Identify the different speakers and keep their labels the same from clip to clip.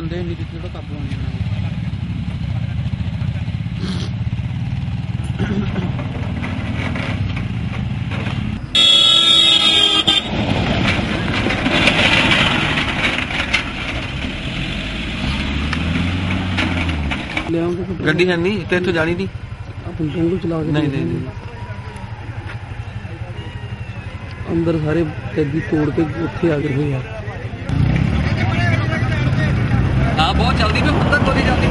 Speaker 1: ਬੰਦੇ ਨਹੀਂ ਦਿੱਤੇ ਤਾਂ ਕਾਬੂ ਤਾਂ
Speaker 2: ਗੱਡੀ ਹੈ ਨਹੀਂ ਤੇ ਇੱਥੋਂ ਜਾਣੀ ਨਹੀਂ?
Speaker 1: ਆਪਣੀ ਟੰਗਲ ਚਲਾ ਕੇ
Speaker 2: ਨਹੀਂ। ਨਹੀਂ
Speaker 1: ਅੰਦਰ ਸਾਰੇ ਕੈਦੀ ਤੋੜ ਕੇ ਉੱਥੇ ਆ ਗਏ ਹੋਏ ਆ
Speaker 2: ਹਾਂ ਬਹੁਤ ਜਲਦੀ ਵੀ ਹੁਣ ਤੱਕ ਗੋਲੀ ਜਾਂਦੀ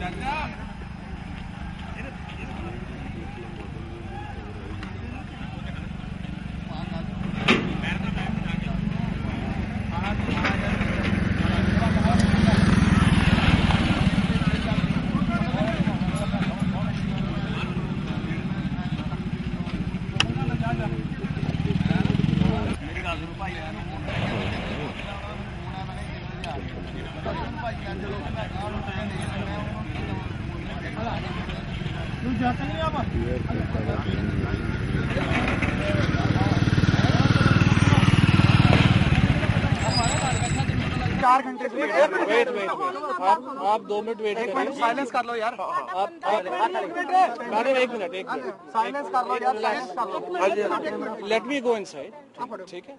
Speaker 2: Đánh đó. Mücadele yapar.
Speaker 3: चार घंटे वेट वेट आप दो मिनट वेट करें
Speaker 2: साइलेंस कर लो यार।
Speaker 3: आप मैडम एक मिनट एक मिनट। साइलेंस कर लो यार लेट मी गो इनसाइड ठीक है?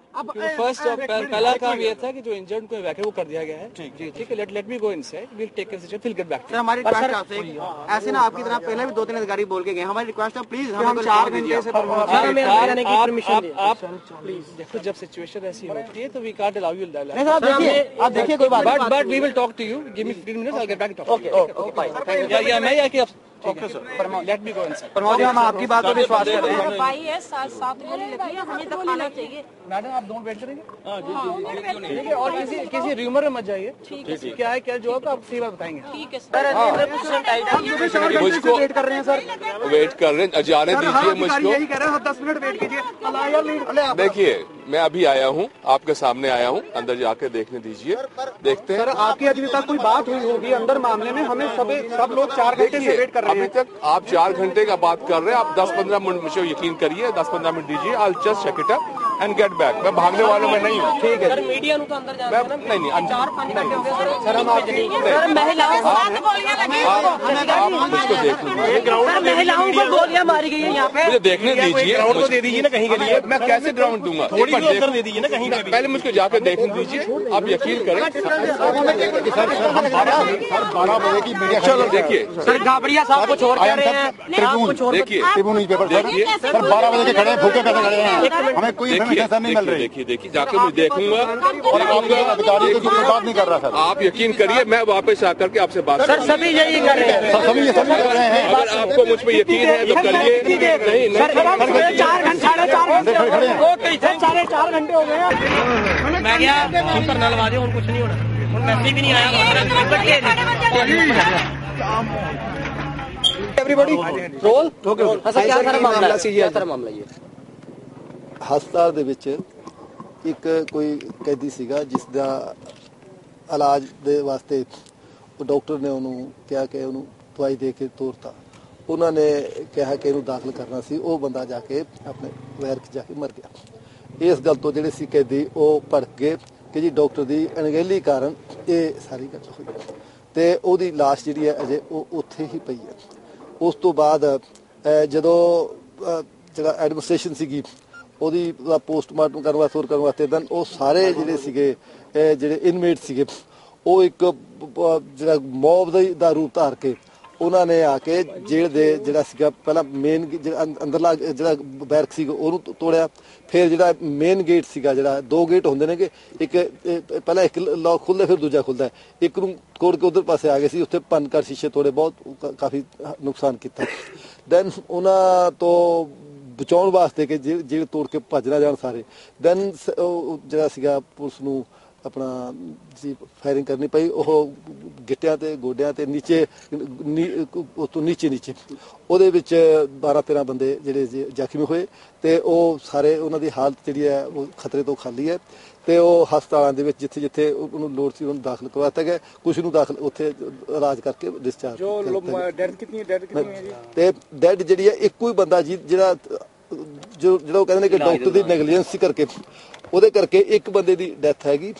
Speaker 3: फ़र्स्ट तो पहला काम ये था कि जो इंजर्ड को वैक्यूम वो कर दिया गया है। ठीक है let let me go inside will take decision will get
Speaker 4: back हमारी अच्छा, रिक्वेस्ट आपसे ऐसे ना आपकी तरह पहले भी दो तीन अधिकारी बोल के गए हमारी रिक्वेस्ट है प्लीज़ हमें चार घंटे से
Speaker 3: आप देखो जब सिचुएशन ऐसी होती है तो वी कांट अलाउ यू
Speaker 4: आप देखिए आप देखिए कोई बात
Speaker 3: but but we will talk to you give me 15 minutes I get back talk okay okay fine yeah yeah मैं या कि okay sir let me go
Speaker 4: inside Pramod हम आपकी बात को विश्वास कर। रहे हैं
Speaker 5: भाई है सात सात गोली लगी है हमें तो खाना चाहिए।
Speaker 3: मैडम आप दोनों वेट करेंगे हाँ जी जी ठीक है और किसी किसी र्यूमर में मत जाइए। ठीक है क्या है क्या जो है आप सही बात बताएँगे।
Speaker 5: ठीक है सर
Speaker 6: मुझको
Speaker 4: वेट कर रहे हैं सर।
Speaker 6: वेट कर रहे हैं जाने दीजिए मुझको।
Speaker 4: यही कह रहे हैं दस मिनट वेट कीजिए।
Speaker 6: देखिए मैं अभी आया हूँ आपके सामने आया हूँ? अंदर जाके देखने दीजिए देखते हैं
Speaker 4: सर
Speaker 6: हैं
Speaker 4: आपकी अभी तक कोई बात हुई होगी अंदर मामले में हमें सभी सब लोग चार घंटे से वेट कर रहे
Speaker 6: अभी
Speaker 4: हैं
Speaker 6: तक आप चार घंटे का बात कर रहे हैं आप दस पंद्रह मिनट मुझे यकीन करिए दस पंद्रह मिनट दीजिए I just check it up and get back मैं भागने वालों में नहीं हूँ ठीक है
Speaker 3: मीडिया नु तो अंदर
Speaker 6: मैं नहीं नहीं चार पाँच घंटे
Speaker 4: सर हम
Speaker 5: महिलाओं
Speaker 6: आप
Speaker 5: महिलाओं को गोलियाँ मारी गई है यहाँ पे
Speaker 6: मुझे देखने दीजिए
Speaker 3: ग्राउंड को दे दीजिए ना कहीं के लिए
Speaker 6: मैं कैसे ग्राउंड दूँगा
Speaker 3: थोड़ी उधर दे दीजिए ना कहीं
Speaker 6: पहले मुझको जाकर देखने दीजिए आप यकीन करें
Speaker 7: बारह बजे की मीडिया
Speaker 6: चलो देखिए
Speaker 4: सर गाबड़िया साहब को छोड़
Speaker 7: सर ट्रिब्यून
Speaker 6: देखिए देखिए
Speaker 7: सर सर बारह बजे के खड़े हैं भूखे कैसे खड़े हैं हमें कोई
Speaker 6: देखिए जाके मैं देखूँगा।
Speaker 7: और आपके अधिकारी तो कोई बात नहीं कर रहा सर।
Speaker 6: आप यकीन करिए मैं वापस आकर के आपसे बात सर
Speaker 4: सभी यही कर रहे हैं।
Speaker 7: सभी ये सभी कर रहे हैं।
Speaker 6: अगर आपको मुझ पर यकीन है तो करिए। नहीं नहीं
Speaker 4: चार घंटे साढ़े चार घंटे हो। गए हो हैं
Speaker 3: मैं क्या सुपर नलवा दे और कुछ नहीं होना। मैसेज भी नहीं
Speaker 4: एवरीबॉडी रोल क्या सारा मामला सारा मामला ये?
Speaker 8: ਹਸਪਤਾਲ ਦੇ ਵਿੱਚ ਇੱਕ ਕੋਈ ਕੈਦੀ ਸੀਗਾ ਜਿਸ ਦਾ ਇਲਾਜ ਦੇ ਵਾਸਤੇ ਉਹ ਡਾਕਟਰ ਨੇ ਉਹਨੂੰ ਕਿਹਾ ਕਿ ਉਹਨੂੰ ਦਵਾਈ ਦੇ ਕੇ ਤੋਰਤਾ। ਉਹਨਾਂ ਨੇ ਕਿਹਾ ਕਿ ਇਹਨੂੰ ਦਾਖਲ ਕਰਨਾ ਸੀ। ਉਹ ਬੰਦਾ ਜਾ ਕੇ ਆਪਣੇ ਵੈਰ 'ਚ ਜਾ ਕੇ ਮਰ ਗਿਆ। ਇਸ ਗੱਲ ਤੋਂ ਜਿਹੜੇ ਸੀ ਕੈਦੀ, ਉਹ ਭੜਕ ਗਏ ਕਿ ਜੀ ਡਾਕਟਰ ਦੀ ਅਣਗਹਿਲੀ ਕਾਰਨ ਇਹ ਸਾਰੀ ਗੱਲ ਹੋਈ। ਹੈ ਤੇ ਉਹਦੀ ਲਾਸ਼ ਜਿਹੜੀ ਹੈ ਅਜੇ ਉਹ ਉੱਥੇ ਹੀ ਪਈ ਹੈ। ਉਸ ਤੋਂ ਬਾਅਦ ਜਦੋਂ ਜਿਹੜਾ ਐਡਮਿਨਿਸਟ੍ਰੇਸ਼ਨ ਸੀਗੀ ਉਹਦੀ ਪੋਸਟਮਾਰਟਮ ਕਰਨ ਵਾਸਤੇ ਹੋਰ ਕਰਨ ਵਾਸਤੇ ਦਨ ਉਹ ਸਾਰੇ ਜਿਹੜੇ ਸੀਗੇ ਜਿਹੜੇ ਇਨਮੇਟ ਸੀਗੇ ਉਹ ਇੱਕ ਜਿਹੜਾ ਮੌਬ ਦਾ ਰੂਪ ਧਾਰ ਕੇ ਉਹਨਾਂ ਨੇ ਆ ਕੇ ਜੇਲ੍ਹ ਦੇ ਜਿਹੜਾ ਸੀਗਾ ਪਹਿਲਾਂ ਮੇਨ ਅੰਦਰਲਾ ਜਿਹੜਾ ਬੈਰਕ ਸੀਗਾ ਉਹਨੂੰ ਤੋੜਿਆ। ਫਿਰ ਜਿਹੜਾ ਮੇਨ ਗੇਟ ਸੀਗਾ ਜਿਹੜਾ ਦੋ ਗੇਟ ਹੁੰਦੇ ਨੇਗੇ ਇੱਕ ਇਹ ਪਹਿਲਾਂ ਇੱਕ ਲੌਕ ਖੁੱਲਦਾ ਫਿਰ ਦੂਜਾ ਖੁੱਲਦਾ। ਇੱਕ ਨੂੰ ਤੋੜ ਕੇ ਉਧਰ ਪਾਸੇ ਆ ਗਏ ਸੀ ਉੱਥੇ ਭੰਨ ਕਰ ਸ਼ੀਸ਼ੇ ਤੋੜੇ ਬਹੁਤ ਕ- ਕਾਫੀ ਨੁਕਸਾਨ ਕੀਤਾ। ਦੈਨ ਉਹਨਾਂ ਤੋਂ ਬਚਾਉਣ ਵਾਸਤੇ ਕਿ ਜੇ ਜੇ, ਤੋੜ ਕੇ ਭੱਜ ਨਾ ਜਾਣ ਸਾਰੇ। ਦੈਨ ਜਿਹੜਾ ਸੀਗਾ ਪੁਲਿਸ ਨੂੰ ਆਪਣਾ ਜੀ ਫਾਇਰਿੰਗ ਕਰਨੀ ਪਈ ਉਹ ਗਿੱਟਿਆਂ ਤੇ ਗੋਡਿਆਂ ਤੇ ਨੀਚੇ ਉਤੋਂ ਨੀਚੇ ਨੀਚੇ। ਉਹਦੇ ਵਿੱਚ 12 13 ਬੰਦੇ ਜਿਹੜੇ ਜ਼ਖਮੀ ਹੋਏ ਤੇ ਉਹ ਸਾਰੇ ਉਹਨਾਂ ਦੀ ਹਾਲਤ ਜਿਹੜੀ ਹੈ ਉਹ ਖਤਰੇ ਤੋਂ ਖਾਲੀ ਹੈ ਤੇ ਉਹ ਹਸਪਤਾਲਾਂ ਦੇ ਵਿੱਚ ਜਿੱਥੇ ਜਿੱਥੇ ਉਹਨੂੰ ਲੋੜ ਸੀ ਉਹਨੂੰ ਦਾਖਲ ਕਰਵਾਤਾ ਗਿਆ। ਕੁਝ ਨੂੰ ਦਾਖਲ ਉੱਥੇ ਇਲਾਜ ਕਰਕੇ ਡਿਸਚਾਰਜ
Speaker 3: ਜੋ ਡੈਡ ਕਿੰਨੀ ਡੈਡ ਕਿੰਨੀ ਹੈ ਜੀ?
Speaker 8: ਤੇ ਡੈਡ ਜਿਹੜੀ ਹੈ ਇੱਕੋ ਹੀ ਬੰਦਾ ਜੀ ਜਿਹੜਾ ਜੋ ਜਿਹੜਾ ਉਹ ਕਹਿੰਦੇ ਨੇ ਕਿ ਡਾਕਟਰ ਦੀ ਨੈਗਲੀਜੈਂਸੀ ਕਰਕੇ ਉਹਦੇ ਕਰਕੇ ਇੱਕ ਬੰਦੇ ਦੀ ਡੈਥ ਹੈਗੀ।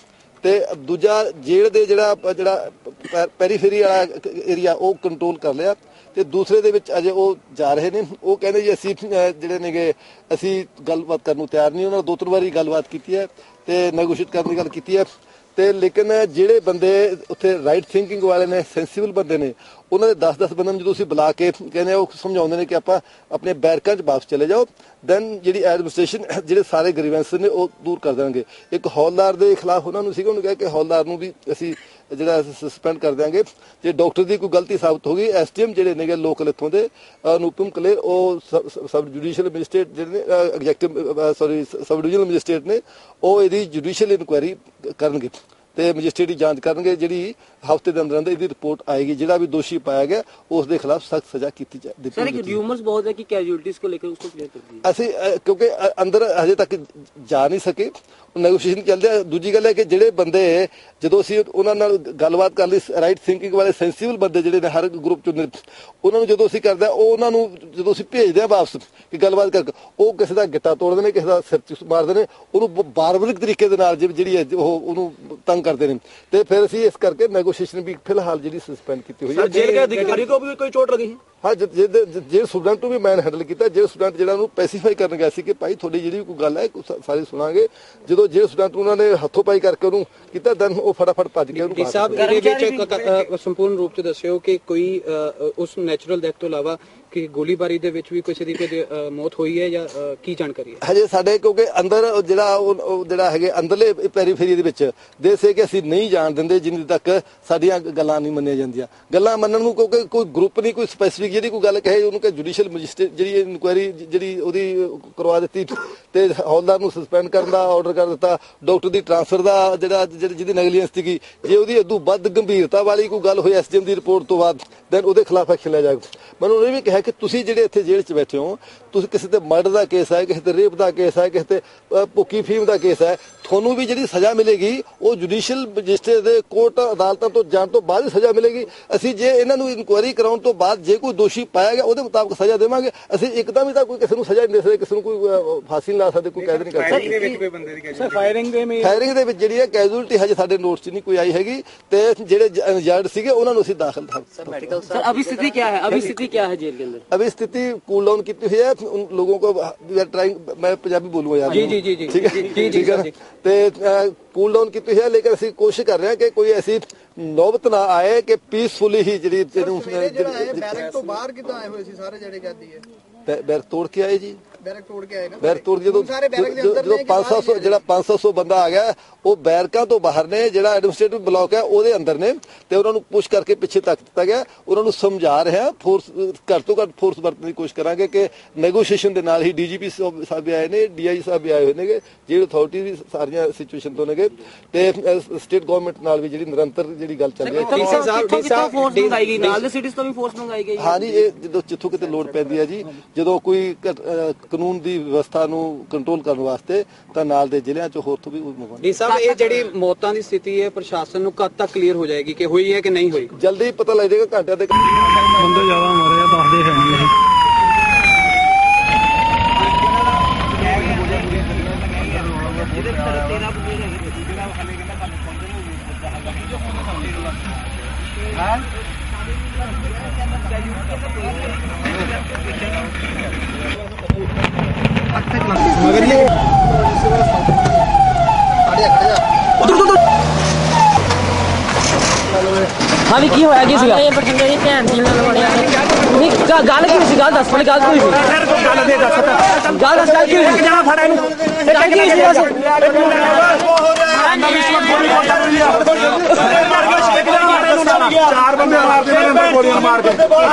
Speaker 8: ਤੇ ਦੂਜਾ ਜੇਲ੍ਹ ਦੇ ਜਿਹੜਾ ਜਿਹੜਾ ਪੈਰੀਫੇਰੀ ਵਾਲਾ ਏਰੀਆ ਉਹ ਕੰਟਰੋਲ ਕਰ ਲਿਆ। ਤੇ ਦੂਸਰੇ ਦੇ ਵਿੱਚ ਅਜੇ ਉਹ ਜਾ ਰਹੇ ਨੇ। ਉਹ ਕਹਿੰਦੇ ਜੀ ਅਸੀਂ ਜਿਹੜੇ ਨੇਗੇ ਅਸੀਂ ਗੱਲਬਾਤ ਕਰਨ ਨੂੰ ਤਿਆਰ ਨਹੀਂ। ਉਹਨਾਂ ਨਾਲ ਦੋ ਤਿੰਨ ਵਾਰੀ ਗੱਲਬਾਤ ਕੀਤੀ ਹੈ ਤੇ ਨੈਗੋਸ਼ੀਏਟ ਕਰਨ ਦੀ ਗੱਲ ਕੀਤੀ ਹੈ। ਤੇ ਲੇਕਿਨ ਜਿਹੜੇ ਬੰਦੇ ਉੱਥੇ ਰਾਈਟ ਥਿੰਕਿੰਗ ਵਾਲੇ ਨੇ ਸੈਂਸੀਬਲ ਬੰਦੇ ਨੇ, ਉਹਨਾਂ ਦੇ 10-10 ਬੰਦੇ ਨੂੰ ਜਦੋਂ ਅਸੀਂ ਬੁਲਾ ਕੇ ਕਹਿੰਦੇ ਉਹ ਸਮਝਾਉਂਦੇ ਨੇ ਕਿ ਆਪਾਂ ਆਪਣੇ ਬੈਰਕਾਂ 'ਚ ਵਾਪਸ ਚਲੇ ਜਾਓ ਦੈਨ ਜਿਹੜੀ ਐਡਮਿਨਿਸਟ੍ਰੇਸ਼ਨ ਜਿਹੜੇ ਸਾਰੇ ਗ੍ਰੀਵੈਂਸ ਨੇ ਉਹ ਦੂਰ ਕਰ ਦੇਣਗੇ। ਇੱਕ ਹੌਲਦਾਰ ਦੇ ਖਿਲਾਫ ਉਹਨਾਂ ਨੂੰ ਸੀਗਾ, ਉਹਨੂੰ ਕਿਹਾ ਕਿ ਹੌਲਦਾਰ ਨੂੰ ਵੀ ਅਸੀਂ ਜਿਹੜਾ ਸਸਪੈਂਡ ਕਰ ਦਿਆਂਗੇ। ਜੇ ਡਾਕਟਰ ਦੀ ਕੋਈ ਗਲਤੀ ਸਾਬਤ ਹੋ ਗਈ ਐਸਟੀਐਮ ਜਿਹੜੇ ਨੇਗੇ ਲੋਕਲ ਇੱਥੋਂ ਦੇ, ਅਨੂਪਮ ਕਲੇਰ ਉਹ ਸਬ ਜੁਡੀਸ਼ੀਅਲ ਮੈਜਿਸਟ੍ਰੇਟ ਜਿਹੜੇ ਨੇ executive sorry sub divisional magistrate ਨੇ, ਉਹ ਇਹਦੀ ਜੁਡੀਸ਼ੀਅਲ ਇਨਕੁਆਇਰੀ ਕਰਨਗੇ ਤੇ ਮੈਜਿਸਟ੍ਰੇਟ ਦੀ ਜਾਂਚ ਕਰਨਗੇ, ਜਿਹੜੀ ਹਫ਼ਤੇ ਦੇ ਅੰਦਰ ਅੰਦਰ ਇਹਦੀ ਰਿਪੋਰਟ ਆਏਗੀ ਜਿਹੜਾ ਵੀ ਦੋਸ਼ੀ ਪਾਇਆ ਗਿਆ ਉਸ ਦੇ ਖਿਲਾਫ ਸਖਤ ਸਜ਼ਾ ਕੀਤੀ
Speaker 1: ਜਾਏਗੀ ਸਰ
Speaker 8: ਇੱਕ
Speaker 1: ਰਿਊਮਰਸ ਬਹੁਤ ਹੈ ਕਿ ਕੈਜੂਅਲਟੀਆਂ ਕੋ ਲੈ ਕੇ ਉਸਕੋ ਕਲੀਅਰ ਕਰ
Speaker 8: ਅਸੀਂ ਕਿਉਂਕਿ ਅੰਦਰ ਹਜੇ ਤੱਕ ਜਾ ਨਹੀਂ ਸਕੇ। ਨੈਗੋਸ਼ੀਏਸ਼ਨ ਚੱਲਦੇ ਆ। ਦੂਜੀ ਗੱਲ ਹੈ ਕਿ ਜਿਹੜੇ ਬੰਦੇ ਜਦੋਂ ਅਸੀਂ ਉਹਨਾਂ ਨਾਲ ਗੱਲਬਾਤ ਕਰ ਲਈ ਰਾਈਟ ਥਿੰਕਿੰਗ ਵਾਲੇ ਸੈਂਸੀਬਲ ਬੰਦੇ ਜਿਹੜੇ ਨੇ ਹਰ ਗਰੁੱਪ ਚੋਂ ਉਹਨਾਂ ਨੂੰ ਜਦੋਂ ਅਸੀਂ ਕਰਦੇ ਆ ਉਹ ਉਹਨਾਂ ਨੂੰ ਜਦੋਂ ਅਸੀਂ ਭੇਜਦੇ ਆ ਵਾਪਸ ਕਿ ਗੱਲਬਾਤ ਕਰਕੇ ਉਹ ਕਿਸੇ ਦਾ ਗਿੱਟਾ ਤੋੜਦੇ ਨੇ ਕਿਸੇ ਦਾ ਸਿਰ ਚ ਮਾਰਦੇ ਨੇ ਉਹਨੂੰ ਬਾਰਬਰਿਕ ਤਰੀਕੇ ਦੇ ਨਾਲ ਜਿਹੜੀ ਉਹ ਉਹਨੂੰ ਤੰਗ ਕਰਦੇ ਨੇ। ਤੇ ਫਿਰ ਅਸੀਂ ਇਸ ਕਰਕੇ ਕੋਸ਼ਿਸ਼ ਨੇ ਵੀ ਫਿਲਹਾਲ ਜਿਹੜੀ ਸਸਪੈਂਡ ਕੀਤੀ ਹੋਈ ਹੈ।
Speaker 1: ਜੇਲ੍ਹ ਦੇ ਅਧਿਕਾਰੀ ਕੋ ਵੀ ਕੋਈ ਚੋਟ ਲੱਗੀ ਹੈ
Speaker 8: ਹਾਂ ਜ- ਜਿਹਦੇ- ਜ- ਸਟੂਡੈਂਟ ਨੂੰ ਵੀ ਮੈਂ ਹੈਂਡਲ ਕੀਤਾ ਜਿਹੜੇ ਸਟੂਡੈਂਟ ਜਿਹੜਾ ਨੂੰ ਪੈਸੀਫਾਈ ਕਰਨ ਗਿਆ ਸੀ ਕਿ ਭਾਈ ਤੁਹਾਡੀ ਜਿਹੜੀ ਕੋਈ ਗੱਲ ਹੈ ਸਾਰੀ ਸੁਣਾਂਗੇ। ਜਦੋਂ ਜਿਹੜੇ ਸਟੂਡੈਂਟ ਉਹਨਾਂ ਨੇ ਹੱਥੋਂ ਪਾਈ ਕਰਕੇ ਉਹਨੂੰ ਕੀਤਾ ਦੈਨ ਉਹ ਫਟਾਫਟ ਭੱਜ ਕੇ ਉਹਨੂੰ
Speaker 9: ਸਾਹਿਬ ਇਹਦੇ ਵਿੱਚ ਸੰਪੂਰਨ ਰੂਪ ਚ ਦੱਸਿਓ ਕਿ ਕੋਈ ਉਸ ਨੈਚੁਰਲ ਡੈਥ ਤੋਂ ਇਲਾਵਾ ਕਿ ਗੋਲੀਬਾਰੀ ਦੇ ਵਿੱਚ ਵੀ ਕਿਸੇ ਦੀ ਕੋਈ ਮੌਤ ਹੋਈ ਹੈ ਜਾਂ ਕੀ ਜਾਣਕਾਰੀ ਹੈ?
Speaker 8: ਹਜੇ ਸਾਡੇ ਕਿਉਂਕਿ ਅੰਦਰ ਜਿਹੜਾ ਉਹ ਉਹ ਜਿਹੜਾ ਹੈਗੇ ਅੰਦਰਲੇ ਪੈਰੀਫੇਰੀ ਦੇ ਵਿੱਚ ਦੇਸੇ ਕਿ ਅਸੀਂ ਨਹੀਂ ਜਾਣ ਦਿੰਦੇ ਜਿੰਨੀ ਤੱਕ ਸਾਡੀਆਂ ਗੱਲਾਂ ਨਹੀਂ ਮੰਨੀਆਂ ਜਾਂਦੀਆਂ। ਗੱਲਾਂ ਮੰਨਣ ਨੂੰ ਕਿਉਂਕਿ ਕੋਈ ਗਰੁੱਪ ਨਹੀਂ ਕੋਈ ਸਪੈਸੀਫਿਕ ਜਿਹੜੀ ਕੋਈ ਗੱਲ ਕਹੇ, ਉਹਨੂੰ ਕਿ ਜੁਡੀਸ਼ੀਅਲ ਮੈਜਿਸਟ੍ਰੇਟ ਜਿਹੜੀ ਇਨਕੁਆਇਰੀ ਜਿਹੜੀ ਉਹਦੀ ਕਰਵਾ ਦਿੱਤੀ ਤੇ ਹੌਲਦਾਰ ਨੂੰ ਸਸਪੈਂਡ ਕਰਨ ਦਾ ਆਰਡਰ ਕਰ ਦਿੱਤਾ ਡਾਕਟਰ ਦੀ ਟ੍ਰਾਂਸਫਰ ਦਾ ਜਿਹੜਾ ਜਿਹਦੀ ਨੈਗਲੀਜੈਂਸ ਸੀਗੀ, ਜੇ ਉਹਦੀ ਇਦੋਂ ਵੱਧ ਗੰਭੀਰਤਾ ਵਾਲੀ ਕੋਈ ਗੱਲ ਹੋਈ ਐਸਡੀਐਮ ਦੀ ਰਿਪੋਰਟ ਤੋਂ ਬਾਅਦ ਦੈਨ ਉਹਦੇ ਖਿਲਾਫ ਐਕਸ਼ਨ ਲਿਆ ਜਾਏਗਾ। ਮੈਨੂੰ ਉਹਨੇ ਵੀ ਕਿਹਾ ਕਿ ਤੁਸੀਂ ਜਿਹੜੇ ਇੱਥੇ ਜੇਲ੍ਹ 'ਚ ਬੈਠੇ ਹੋ ਤੁਸੀਂ ਕਿਸੇ ਤੇ ਮਰਡਰ ਦਾ ਕੇਸ ਹੈ ਕਿਸੇ ਤੇ ਰੇਪ ਦਾ ਕੇਸ ਹੈ ਕਿਸੇ ਤੇ ਭੁੱਕੀ ਫੀਮ ਦਾ ਕੇਸ ਹੈ ਤੁਹਾਨੂੰ ਵੀ ਜਿਹੜੀ ਸਜ਼ਾ ਮਿਲੇਗੀ ਉਹ ਜੁਡੀਸ਼ੀਅਲ ਮੈਜਿਸਟ੍ਰੇਟ ਦੇ ਕੋਰਟ ਅਦਾਲਤਾਂ ਤੋਂ ਜਾਣ ਤੋਂ ਬਾਅਦ ਹੀ ਸਜ਼ਾ ਮਿਲੇਗੀ। ਅਸੀਂ ਜੇ ਇਹਨਾਂ ਨੂੰ ਇਨਕੁਆਇਰੀ ਕਰਾਉਣ ਤੋਂ ਬਾਅਦ ਜੇ ਕੋਈ ਦੋਸ਼ੀ ਪਾਇਆ ਗਿਆ ਉਹਦੇ ਮੁਤਾਬਕ ਸਜ਼ਾ ਦੇਵਾਂਗੇ। ਅਸੀਂ ਇੱਕਦਮ ਹੀ ਤਾਂ ਕੋਈ ਕਿਸੇ ਨੂੰ ਸਜ਼ਾ ਨਹੀਂ ਦੇ ਸਕਦੇ ਕਿਸੇ ਨੂੰ ਕੋਈ ਫਾਂਸੀ ਨਹੀਂ ਲਾ ਸਕਦੇ ਕੋਈ ਕੈਦ ਨਹੀਂ ਕਰ ਸਕਦੇ।
Speaker 3: ਦੇ ਵਿੱਚ ਕੋਈ ਬੰਦੇ ਦੀ ਸਰ ਫਾਇਰਿੰਗ ਦੇ ਵਿੱਚ
Speaker 8: ਫਾਇਰਿੰਗ ਦੇ ਵਿੱਚ ਜਿਹੜੀ ਹੈ ਕੈਜੂਅਲਟੀ ਹਜੇ ਸਾਡੇ ਨੋਟਸ 'ਚ ਨਹੀਂ ਕੋਈ ਆਈ ਹੈਗੀ। ਤੇ ਜਿਹੜੇ ਇੰਜਰਡ ਸੀਗੇ ਉਹਨਾਂ ਨੂੰ ਅਸੀਂ ਦਾਖਲ
Speaker 1: सर अभी स्थिति क्या है अभी स्थिति क्या है जेल के अंदर
Speaker 8: अभी स्थिति कूल डाउन की हुई है उन लोगों को वी आर ट्राइंग मैं पंजाबी बोलूंगा यार
Speaker 9: जी, जी, जी, जी।
Speaker 8: ठीक है
Speaker 9: जी, जी,
Speaker 8: ठीक है
Speaker 9: सर,
Speaker 8: ना? ਤੇ ਕੂਲ ਡਾਊਨ ਕੀਤੀ ਹੋਈ ਹੈ ਲੇਕਿਨ ਅਸੀਂ ਕੋਸ਼ਿਸ਼ ਕਰ ਰਹੇ ਹਾਂ ਕਿ ਕੋਈ ਐਸੀ ਨੌਬਤ ਨਾ ਆਏ ਕਿ ਪੀਸਫੁਲੀ ਹੀ ਜਿਹੜੀ ਇਹਨੂੰ
Speaker 4: ਬੈਰਕ ਤੋਂ ਬਾਹਰ ਕਿੱਦਾਂ ਆਏ ਹੋਏ ਸੀ ਸਾਰੇ ਜਿਹੜੇ ਕੈਦੀ ਹੈ
Speaker 8: ਬੈ- ਬੈਰਕ ਤੋੜ ਕੇ ਆਏ ਜੀ
Speaker 4: ਬੈਰਕ ਤੋੜ ਕੇ ਆਏ ਨਾ।
Speaker 8: ਬੈਰਕ ਤੋੜ ਜਦੋਂ ਜਦੋਂ 500 ਜਿਹੜਾ 500 ਬੰਦਾ ਆ ਗਿਆ ਉਹ ਬੈਰਕਾਂ ਤੋਂ ਬਾਹਰ ਨੇ ਜਿਹੜਾ ਐਡਮਿਨਿਸਟ੍ਰੇਟਿਵ ਬਲਾਕ ਹੈ ਉਹਦੇ ਅੰਦਰ ਨੇ ਤੇ ਉਹਨਾਂ ਨੂੰ ਪੁਸ਼ ਕਰਕੇ ਪਿੱਛੇ ਤੱਕ ਦਿੱਤਾ ਗਿਆ। ਉਹਨਾਂ ਨੂੰ ਸਮਝਾ ਰਿਹਾ ਫੋਰਸ ਘੱਟ ਤੋਂ ਘੱਟ ਫੋਰਸ ਵਰਤਣ ਦੀ ਕੋਸ਼ਿਸ਼ ਕਰਾਂਗੇ ਕਿ ਨੈਗੋਸ਼ੀਏਸ਼ਨ ਦੇ ਨਾਲ ਹੀ ਡੀਜੀਪੀ ਸਾਹਿਬ ਆਏ ਨੇ ਡੀਆਈ ਸਾਹਿਬ ਆਏ ਹੋਏ ਨੇਗੇ ਜਿਹੜੀ ਅਥਾਰਟੀ ਵੀ ਸਾਰੀਆਂ ਸਿਚੁਏਸ਼ਨ ਤੋਂ ਨੇਗੇ ਤੇ ਸਟੇਟ ਗਵਰਨਮੈਂਟ ਨਾਲ ਵੀ ਜਿਹੜੀ ਨਿਰੰਤਰ ਜਿਹੜੀ ਗੱਲ ਚੱਲ ਰਹੀ ਹੈ।
Speaker 1: ਡੀਸੀ ਸਾਹਿਬ ਡੀਸੀ ਸਾਹਿਬ ਫੋਰਸ ਮੰਗਾਈ ਗਈ? ਨਾਲ ਸਿਟੀਜ਼ ਤੋਂ ਵੀ ਫੋਰਸ ਮੰਗਾਈ
Speaker 8: ਗਈ ਹਾਂਜੀ ਇਹ ਜਦੋਂ ਜਿੱਥੋਂ ਕਿਤੇ ਲੋਡ ਪੈਂਦੀ ਹੈ ਜੀ ਜਦੋਂ ਕੋਈ ਕਾਨੂੰਨ ਦੀ ਵਿਵਸਥਾ ਨੂੰ ਕੰਟਰੋਲ ਕਰਨ ਵਾਸਤੇ ਤਾਂ ਨਾਲ ਦੇ ਜ਼ਿਲ੍ਹਿਆਂ 'ਚ ਹੋਰ ਤੋਂ ਵੀ ਮੰਗਵਾਉਣੀ
Speaker 9: ਡੀ ਸਾਹਿਬ ਇਹ ਜਿਹੜੀ ਮੌਤਾਂ ਦੀ ਸਥਿਤੀ ਹੈ ਪ੍ਰਸ਼ਾਸਨ ਨੂੰ ਕਦ ਤੱਕ ਕਲੀਅਰ ਹੋ ਜਾਏਗੀ ਕਿ ਹੋਈ ਹੈ ਕਿ ਨਹੀਂ ਹੋਈ?
Speaker 8: ਜਲਦੀ ਪਤਾ ਲੱਗ ਜਾਏਗਾ ਘੰਟਿਆਂ ਦੇ
Speaker 5: ਬੰਦੇ ਜ਼ਿਆਦਾ ਗੱਲ ਕੀ ਸੀ? ਗੱਲ ਦੱਸ ਪਹਿਲੇ ਗੱਲ ਕੀ ਸੀ? ਗੱਲ ਦੇ ਦੱਸ ਗੱਲ ਦੱਸ ਗੱਲ ਕੀ ਸੀ? ਜਣਾ ਫੜਾ ਇਹਨੂੰ। ਗੱਲ ਕੀ ਸੀ ਦੱਸ
Speaker 7: ਚਾਰ ਬੰਦੇ ਮਾਰਦੇ ਨੇ ਅੰਦਰ ਗੋਲੀਆਂ ਮਾਰ ਕੇ।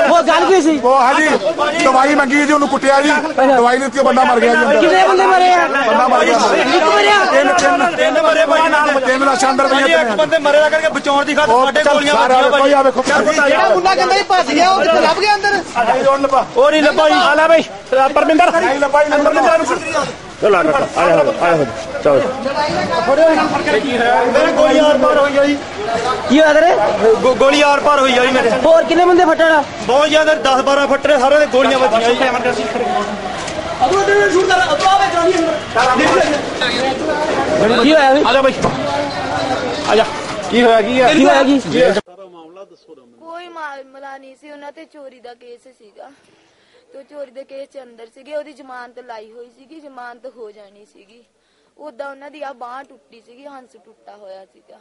Speaker 5: ਉਹ ਗੱਲ ਕੀ ਸੀ?
Speaker 7: ਉਹ ਹਾਂਜੀ ਦਵਾਈ ਮੰਗੀ ਜੀ ਉਹਨੂੰ ਕੁੱਟਿਆ ਜੀ। ਦਵਾਈ ਦਿੱਤੀ ਉਹ ਬੰਦਾ ਮਰ ਗਿਆ ਜੀ। ਅੰਦਰ
Speaker 5: ਕਿੰਨੇ ਬੰਦੇ ਮਰੇ ਆ?
Speaker 7: ਬੰਦਾ ਮਰ ਗਿਆ।
Speaker 5: ਇੱਕ ਮਰਿਆ।
Speaker 7: ਤਿੰਨ ਤਿੰਨ ਤਿੰਨ ਮਰੇ ਭਾਈ ਨਾਲ। ਤਿੰਨ ਲਾਸ਼ਾਂ ਅੰਦਰ ਪਈਆਂ ਇੱਕ ਬੰਦੇ ਮਰੇ ਦਾ ਕਰਕੇ ਬਚਾਉਣ ਦੀ ਖਾਤਰ ਸਾਡੇ ਗੋਲੀਆਂ ਵੱਜੀਆਂ ਭਾਈ। ਆ ਵੇਖੋ। ਜਿਹੜਾ ਮੁੰਡਾ ਕਹਿੰਦਾ ਹੀ ਭੱਜ ਗਿਆ ਉਹ ਕਿੱਥੇ ਲੱਭ ਗਿਆ ਅੰਦਰ? ਉਹ ਨਹੀਂ ਲੱਭਾ ਜੀ ਆ ਲੈ ਬਈ। ਪਰਮਿੰਦਰ। ਨਹੀਂ ਲੱਭਾ ਜੀ ਅੰਦਰ ਨਹੀਂ ਚਲੋ ਆ ਆ ਆ ਚਲੋ। ਮੇਰੇ ਗੋਲੀ ਆਰ ਪਾਰ ਹੋਈ ਆ ਜੀ
Speaker 5: ਕੀ ਹੋਇਆ ਤੇਰੇ?
Speaker 7: ਗੋਲੀ ਆਰ ਪਾਰ ਹੋਈ ਆ ਜੀ ਮੇਰੇ।
Speaker 5: ਹੋਰ ਕਿੰਨੇ ਬੰਦੇ ਫੱਟਣ?
Speaker 7: ਬਹੁਤ ਜ਼ਿਆਦਾ 10 12 ਫੱਟਰੇ ਸਾਰੇ ਦੇ ਗੋਲੀਆਂ ਵੱਜੀਆਂ ਜੀ।
Speaker 5: ਕੀ ਹੋਇਆ ਵੀ?
Speaker 7: ਆ ਜਾ ਬਈ। ਆ ਜਾ। ਕੀ ਹੋਇਆ ਕੀ ਹੈ
Speaker 5: ਕੀ ਹੋਇਆ ਕੀ?
Speaker 10: ਕੋਈ ਮਾਮਲਾ ਨਹੀਂ ਸੀ ਉਹਨਾਂ ਤੇ ਚੋਰੀ ਦਾ ਕੇਸ ਸੀਗਾ। ਤੇ ਉਹ ਚੋਰੀ ਦੇ ਕੇਸ ਚ ਅੰਦਰ ਸੀਗੇ ਉਹਦੀ ਜ਼ਮਾਨਤ ਲਾਈ ਹੋਈ ਸੀਗੀ ਜ਼ਮਾਨਤ ਹੋ ਜਾਣੀ ਸੀਗੀ। ਉਦਾਂ ਉਹਨਾਂ ਦੀ ਆ ਬਾਹ ਟੁੱਟੀ ਸੀਗੀ ਹੰਸ ਟੁੱਟਾ ਹੋਇਆ ਸੀਗਾ।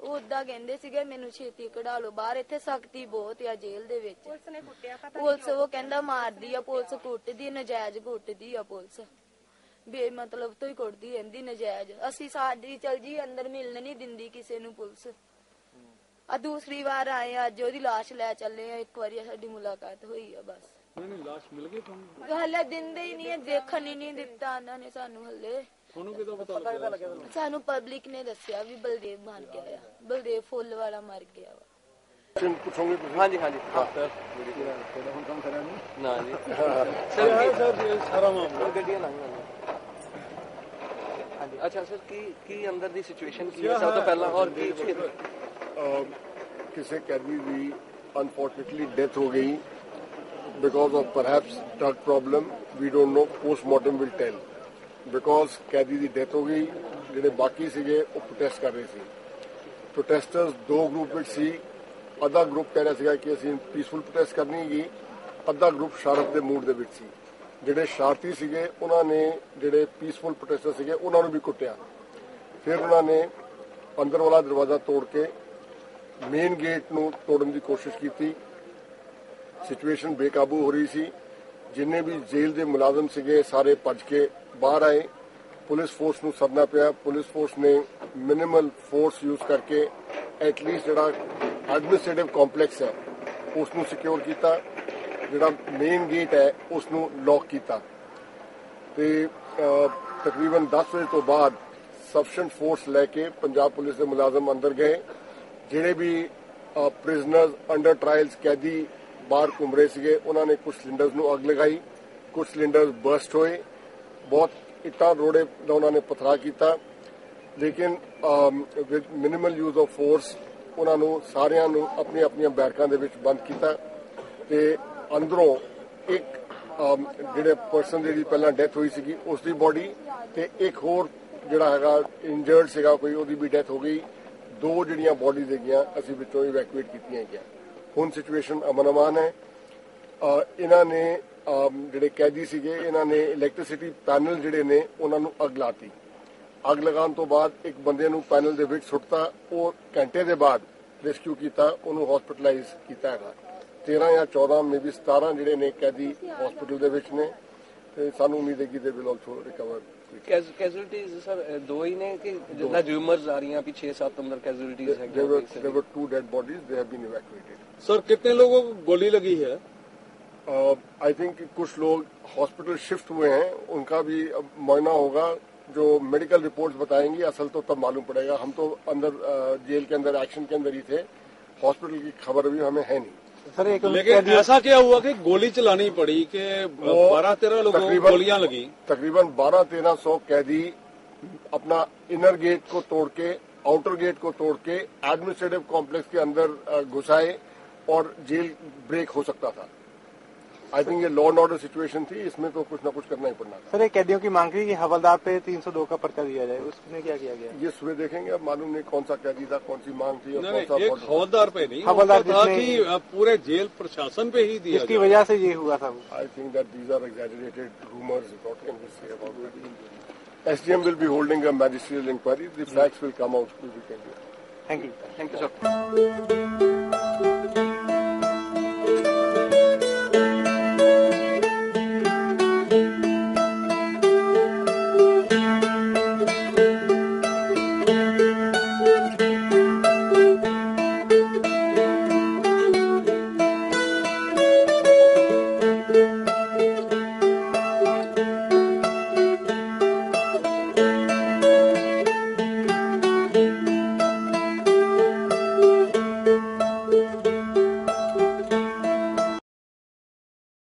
Speaker 10: ਉਦਾਂ ਕਹਿੰਦੇ ਸੀਗੇ ਮੈਨੂੰ ਛੇਤੀ ਕਢਾ ਲਓ ਬਾਹਰ ਇੱਥੇ ਸਖਤੀ ਬਹੁਤ ਆ ਜੇਲ੍ਹ ਦੇ ਵਿੱਚ। ਪੁਲਿਸ ਨੇ ਕੁੱਟਿਆ ਪਤਾ ਪੁਲਿਸ ਉਹ ਕਹਿੰਦਾ ਮਾਰਦੀ ਆ ਪੁਲਿਸ ਕੁੱਟਦੀ ਨਜਾਇਜ਼ ਕੁੱਟਦੀ ਆ ਪੁਲਿਸ। ਬੇ ਮਤਲਬ ਤੋਂ ਹੀ ਕੁੱਟਦੀ ਰਹਿੰਦੀ ਨਜਾਇਜ਼। ਅਸੀਂ ਸਾਡੀ ਚਲ ਜੀ ਅੰਦਰ ਮਿਲਣ ਨਹੀਂ ਦਿੰਦੀ ਕਿਸੇ ਨੂੰ ਪੁਲਿਸ। ਆ ਦੂਸਰੀ ਵਾਰ ਆਏ ਆ, ਅੱਜ ਉਹਦੀ ਲਾਸ਼ ਲੈ ਚੱਲੇ ਆ ਇੱਕ ਵਾਰੀ ਸਾਡੀ ਮੁਲਾਕਾਤ ਹੋਈ ਆ ਬਸ। ਨਹੀਂ ਲਾਸ਼ ਮਿਲ ਗਈ ਤੁਹਾਨੂੰ? ਹਲੇ ਦਿੰਦੇ ਹੀ ਨਹੀਂ ਆ, ਦੇਖਣ ਹੀ ਨਹੀਂ ਦਿੱਤਾ ਉਹਨਾਂ ਨੇ ਸਾਨੂੰ ਹਲੇ। ਤੁਹਾਨੂੰ ਕਿਦੋਂ ਪਤਾ ਲੱਗਾ ਸਾਨੂੰ ਪਬਲਿਕ ਨੇ ਦੱਸਿਆ ਵੀ ਬਲਦੇਵ ਮਾਰ ਗਿਆ ਆ ਬਲਦੇਵ ਫੁੱਲ ਵਾਲਾ ਮਰ ਗਿਆ ਵਾ।
Speaker 2: ਹਾਂਜੀ ਹਾਂਜੀ। ਨਾ ਜੀ। ਸਰ ਸਾਰਾ ਮਾਮਲਾ। ਗੱਡੀਆਂ ਲੰਘ ਗਈਆਂ ਹਾਂਜੀ। ਅੱਛਾ ਸਰ ਕੀ ਕੀ ਅੰਦਰ ਦੀ ਸਿਚੁਏਸ਼ਨ ਕੀ ਹੈ? ਸਭ ਤੋਂ ਪਹਿਲਾਂ ਔਰ ਕੀ
Speaker 11: ਕਿਸੇ ਕੈਦੀ ਦੀ ਅਨਫੋਰਚੂਨੇਟਲੀ ਡੈਥ ਹੋ ਗਈ because of perhaps drug problem we don't know postmortem will tell because ਕੈਦੀ ਦੀ ਡੈਥ ਹੋ ਗਈ ਜਿਹੜੇ ਬਾਕੀ ਸੀਗੇ ਉਹ ਪ੍ਰੋਟੈਸਟ ਕਰ ਰਹੇ ਸੀ ਪ੍ਰੋਟੈਸਟਰਸ ਦੋ ਗਰੁੱਪ ਵਿੱਚ ਸੀ ਅੱਧਾ ਗਰੁੱਪ ਕਹਿ ਰਿਹਾ ਸੀਗਾ ਕਿ ਅਸੀਂ ਪੀਸਫੁਲ ਪ੍ਰੋਟੈਸਟ ਕਰਨੀ ਹੈਗੀ ਅੱਧਾ ਗਰੁੱਪ ਸ਼ਰਾਰਤ ਦੇ ਮੂਡ ਦੇ ਵਿੱਚ ਸੀ ਜਿਹੜੇ ਸ਼ਰਾਰਤੀ ਸੀਗੇ ਉਹਨਾਂ ਨੇ ਜਿਹੜੇ ਪੀਸਫੁਲ ਪ੍ਰੋਟੈਸਟਰ ਸੀਗੇ ਉਹਨਾਂ ਨੂੰ ਵੀ ਕੁੱਟਿਆ ਫਿਰ ਉਹਨਾਂ ਨੇ ਅੰਦਰ ਵਾਲਾ ਦਰਵਾਜ਼ਾ ਤੋੜ ਕੇ ਮੇਨ ਗੇਟ ਨੂੰ ਤੋੜਨ ਦੀ ਕੋਸ਼ਿਸ਼ ਕੀਤੀ। ਸਿਚੁਏਸ਼ਨ ਬੇਕਾਬੂ ਹੋ ਰਹੀ ਸੀ। ਜਿੰਨੇ ਵੀ ਜੇਲ੍ਹ ਦੇ ਮੁਲਾਜ਼ਮ ਸੀਗੇ, ਸਾਰੇ ਭੱਜ ਕੇ ਬਾਹਰ ਆਏ। ਪੁਲਿਸ ਫੋਰਸ ਨੂੰ ਸਦਨਾ ਪਿਆ। ਪੁਲਿਸ ਫੋਰਸ ਨੇ ਮਿਨੀਮਲ ਫੋਰਸ ਯੂਜ਼ ਕਰਕੇ ਐਟਲੀਸਟ ਜਿਹੜਾ ਐਡਮਿਨਿਸਟ੍ਰੇਟਿਵ ਕੰਪਲੈਕਸ ਹੈ ਉਸ ਨੂੰ ਸਿਕਿਉਰ ਕੀਤਾ। ਜਿਹੜਾ ਮੇਨ ਗੇਟ ਹੈ ਉਸ ਨੂੰ ਲੌਕ ਕੀਤਾ। ਤੇ ਤਕਰੀਬਨ 10 ਵਜੇ ਤੋਂ ਬਾਅਦ ਸਫੀਸ਼ੀਐਂਟ ਫੋਰਸ ਲੈ ਕੇ ਪੰਜਾਬ ਪੁਲਿਸ ਦੇ ਮੁਲਾਜ਼ਮ ਅੰਦਰ ਗਏ। ਜਿਹੜੇ ਵੀ ਪ੍ਰਿਜ਼ਨਰਸ ਅੰਡਰ ਟ੍ਰਾਇਲਸ ਕੈਦੀ ਬਾਹਰ ਘੁੰਮ ਰਹੇ ਸੀਗੇ, ਉਹਨਾਂ ਨੇ ਕੁਝ ਸਿਲੰਡਰਸ ਨੂੰ ਅੱਗ ਲਗਾਈ ਕੁਝ ਸਿਲੰਡਰਸ ਬਰਸਟ ਹੋਏ, ਬਹੁਤ ਇੱਟਾਂ ਰੋੜੇ ਦਾ ਉਹਨਾਂ ਨੇ ਪਥਰਾ ਕੀਤਾ, ਲੇਕਿਨ with minimal use of force ਉਹਨਾਂ ਨੂੰ ਸਾਰਿਆਂ ਨੂੰ ਆਪਣੀਆਂ ਆਪਣੀਆਂ ਬੈਰਕਾਂ ਦੇ ਵਿੱਚ ਬੰਦ ਕੀਤਾ ਤੇ ਅੰਦਰੋਂ ਇੱਕ ਜਿਹੜੇ ਪਰਸਨ ਦੀ ਪਹਿਲਾਂ ਡੈਥ ਹੋਈ ਸੀਗੀ, ਉਸ ਦੀ ਬੋਡੀ ਤੇ ਇੱਕ ਹੋਰ ਜਿਹੜਾ ਹੈਗਾ ਇੰਜਰਡ ਸੀਗਾ, ਕੋਈ ਉਹਦੀ ਵੀ ਡੈਥ ਹੋ ਗਈ ਦੋ ਜਿਹੜੀਆਂ ਬੋਡੀਜ਼ ਹੈਗੀਆਂ, ਅਸੀਂ ਵਿੱਚੋਂ ਇਵੈਕੂਏਟ ਕੀਤੀਆਂ ਹੈਗੀਆਂ। ਹੁਣ ਸਿਚੁਏਸ਼ਨ ਅਮਨ ਅਮਾਨ ਹੈ। ਇਹਨਾਂ ਨੇ ਜਿਹੜੇ ਕੈਦੀ ਸੀਗੇ, ਇਹਨਾਂ ਨੇ ਇਲੈਕਟ੍ਰਿਸਿਟੀ ਪੈਨਲ ਜਿਹੜੇ ਨੇ, ਉਹਨਾਂ ਨੂੰ ਅੱਗ ਲਾਤੀ। ਅੱਗ ਲਗਾਉਣ ਤੋਂ ਬਾਅਦ ਇੱਕ ਬੰਦੇ ਨੂੰ ਪੈਨਲ ਦੇ ਵਿੱਚ ਸੁੱਟਤਾ। ਉਹ ਘੰਟੇ ਦੇ ਬਾਅਦ ਰੈਸਕਿਊ ਕੀਤਾ, ਉਹਨੂੰ ਹਸਪੀਟਲਾਈਜ਼ ਕੀਤਾ ਹੈਗਾ। 13 ਜਾਂ 14 ਮੇਬੀ 17 ਜਿਹੜੇ ਨੇ ਕੈਦੀ ਹਸਪੀਟਲ ਦੇ ਵਿੱਚ ਨੇ। ਤੇ ਸਾਨੂੰ ਉਮੀਦ ਹੈ ਕਿ
Speaker 2: they will
Speaker 11: also recover
Speaker 2: casualties
Speaker 11: sir दो ही ने कि छह सात डेड बॉडीज
Speaker 7: सर कितने लोगों को गोली लगी है?
Speaker 11: Uh, आई थिंक कुछ लोग हॉस्पिटल शिफ्ट हुए हैं उनका भी मुआयना होगा जो मेडिकल रिपोर्ट बताएँगे असल तो तब मालूम पड़ेगा। हम तो अंदर uh, जेल के अंदर एक्शन के अंदर ही थे। हॉस्पिटल की खबर भी हमें है नहीं।
Speaker 4: सर एक
Speaker 7: लेकिन ऐसा क्या हुआ कि गोली चलानी पड़ी कि बारह तेरह लोगों को गोलियाँ लगी?
Speaker 11: तकरीबन बारह तेरह सौ कैदी अपना इनर गेट को तोड़ के आउटर गेट को तोड़ के एडमिनिस्ट्रेटिव कॉम्प्लेक्स के अंदर घुसाए और जेल ब्रेक हो सकता था। आई थिंक ये लॉ एंड ऑर्डर सिचुएशन थी इसमें तो कुछ ना कुछ करना ही पड़ना
Speaker 4: सर एक कैदियों की मांग थी कि हवलदार पे 302 का पर्चा दिया जाए उसमें क्या किया गया?
Speaker 11: ये सुबह देखेंगे अब मालूम नहीं कौन सा कैदी था कौन सी मांग थी और कौन सा
Speaker 7: एक हवलदार पे नहीं
Speaker 4: हवलदार
Speaker 7: तो था कि पूरे जेल प्रशासन पे ही दिया इसकी
Speaker 4: वजह से ये हुआ था
Speaker 11: I think that these are exaggerated rumours not can be SDM will be holding a magisterial inquiry the facts will come out
Speaker 4: thank you
Speaker 2: thank you sir